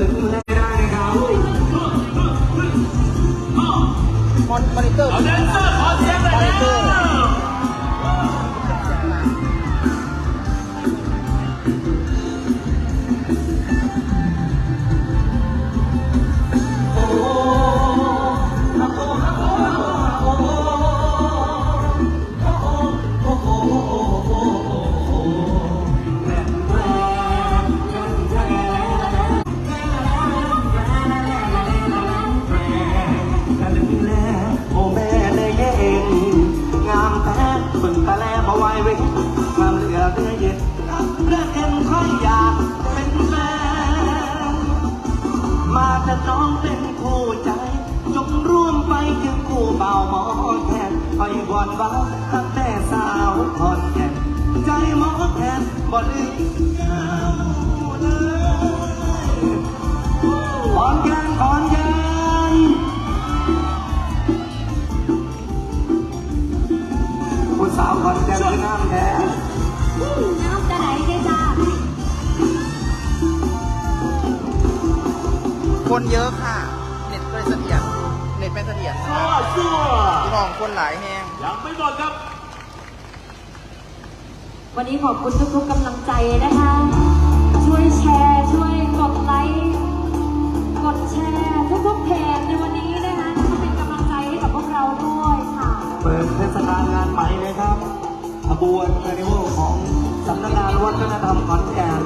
ลึงได้ได้นะครับมอนมอนิเตอร์ น้องเป็นคู่ใจจงร่วมไปถึงคู่เบาหมอแทนคอยวอนว่าตั้งแต่สาวคอนแก่นใจหมอแทนบ่ลืม ม่เสถียรซัวซัวพี่น้องคนหลายแหงยังไม่หมดครับ วันนี้ขอบคุณทุกๆกำลังใจนะคะ ช่วยแชร์ ช่วยกดไลค์ กดแชร์ทุกๆเพจในวันนี้นะคะก็เป็นกำลังใจให้กับพวกเราด้วยค่ะ เปิดเทศกาลงานใหม่เลยครับ ขบวนคาร์นิวัลของสำนักงานวัฒนธรรมขอนแก่น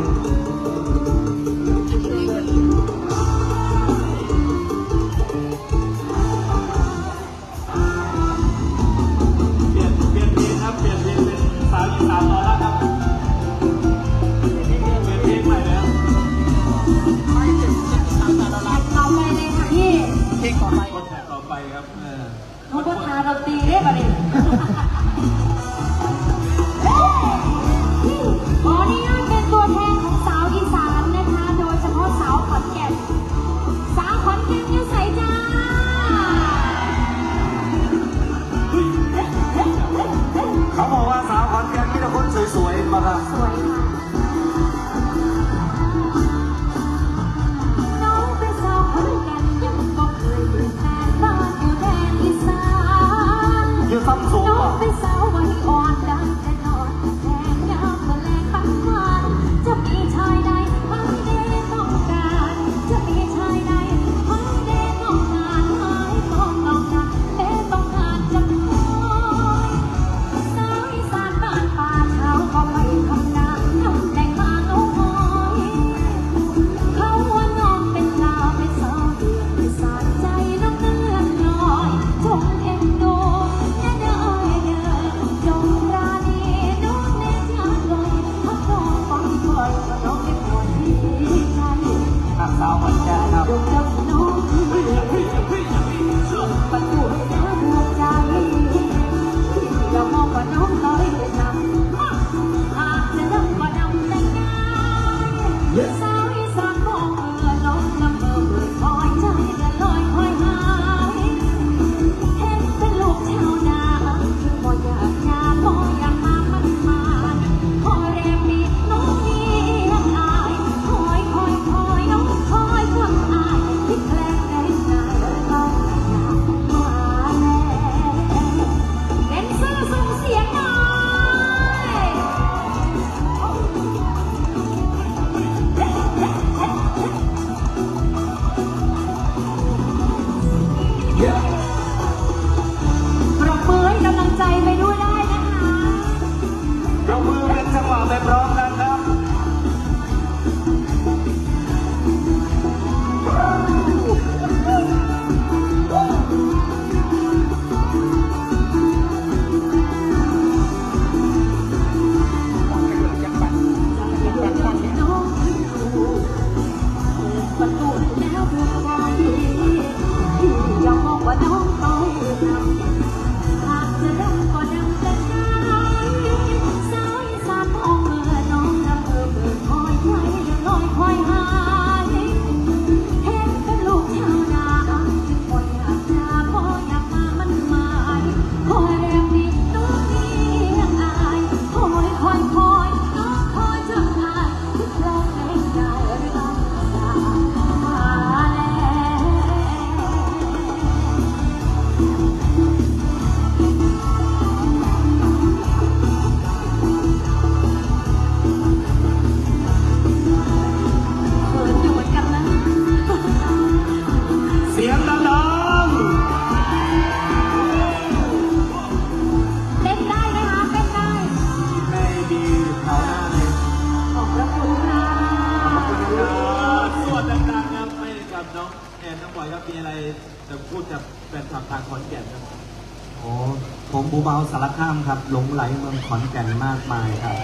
บูเบาสารคามครับหลงไหลเมืองขอนแก่นมากมายครับ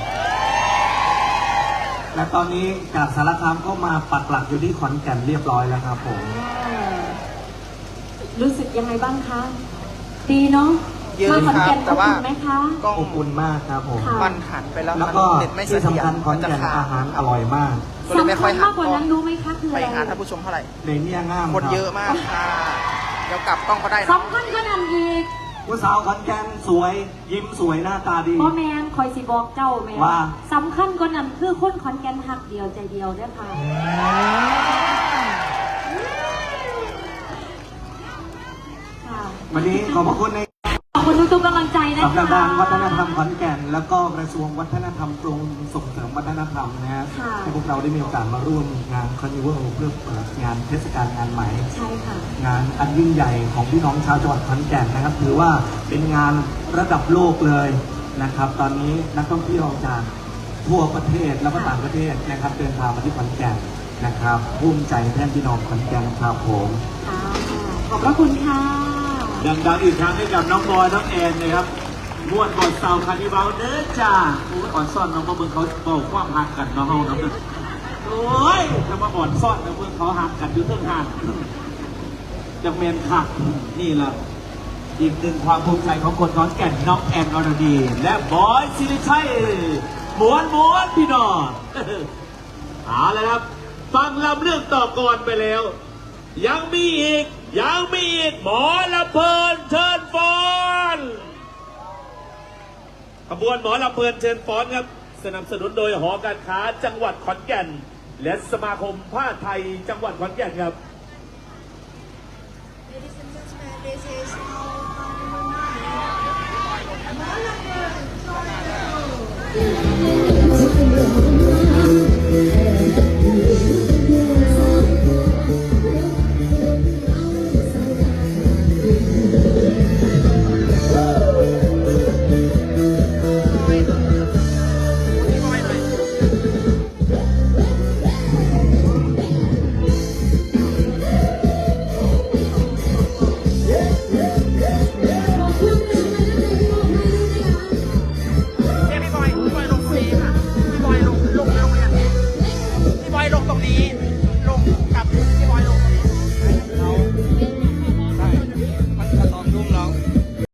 และตอนนี้จากสารคามก็มาปักหลักอยู่ที่ขอนแก่นเรียบร้อยแล้วครับผมรู้สึกยังไงบ้างคะ ดีเนาะเยอะมาขอนแก่นครับแต่ว่าขอบคุณไหมคะ กล้องอบอุ่นมากครับผมค่ะ มันหันไปแล้วแล้วมันก็เน็ตไม่เสที่ถียสำคัรญขอนจะแก่นขาอาด หารอร่อยมาก ก็เลยไม่ค่อยสำคัญหัมากกว่านั้นรู้ไหมคะคือไปอะไรหาท่านผู้ชมเท่าไหร่ ในเนี่ยง่ามคนเยอะมากค่ะเดี๋ยวกลับกล้องก็ได้นะ สำคัญก็นั่นอีก ผู้สาวขอนแก่นสวย ยิ้มสวยหน้าตาดี พ่อแมนคอยสิบอกเจ้าแมนว่า สำคัญก็นั่นคือคนขอนแก่นหักเดียวใจเดียวเด้อค่ะ ค่ะ วันนี้ขอบพระคุณในขอบ คุณทุกๆกำลังใจนะคะสำนักงานวัฒนธรรมขอนแก่น แล้วก็กระทรวงวัฒนธรรมกรมส่งเสริมวัฒนธรรมนะฮะค่ะ ให้พวกเราได้มีโอกาสมาร่วมงานคอนนิเวอร์เพื่อเปิดงานเทศกาลงานใหม่ ใช่ค่ะ งานอันยิ่งใหญ่ของพี่น้องชาวจังหวัดขอนแก่นนะครับ ถือว่าเป็นงานระดับโลกเลยนะครับ ตอนนี้นักท่องเที่ยวจากทั่วประเทศแล้วก็ต่างประเทศนะครับ เดินทางมาที่ขอนแก่นนะครับภูมิใจแทนพี่น้องขอนแก่นครับผม ค่ะขอบพระคุณค่ะ ดังๆอีกครั้งให้กับน้องบอยน้องแอนนะครับม้วนบอดเซาคานิวัลเด้อจ้าโอ้ยอ่อนซ่อนน้องมาเมืองเขาบอกความหักกันเนาะเฮาเนาะโอ้ยจะมาอ่อนซ่อนนะเมืองเขาหักกันอยู่เรื่องหักจังเมนคักนี่แหละอีกหนึ่งความภูมิใจของคนขอนแก่นน้องแอนอรดี และบอยสิริชัยม้วนม้วนพี่น้องเอาละครับ ฟังลำเรื่องต่อก่อนไปแล้ว ยังมีอีก ยังมีอีก หมอละเพลินเชิญฟอนขบวนหมอละเพลินเชิญฟอนครับ สนับสนุนโดยหอการค้าจังหวัดขอนแก่น และสมาคมผ้าไทยจังหวัดขอนแก่นครับ Ladies and gentlemen, this is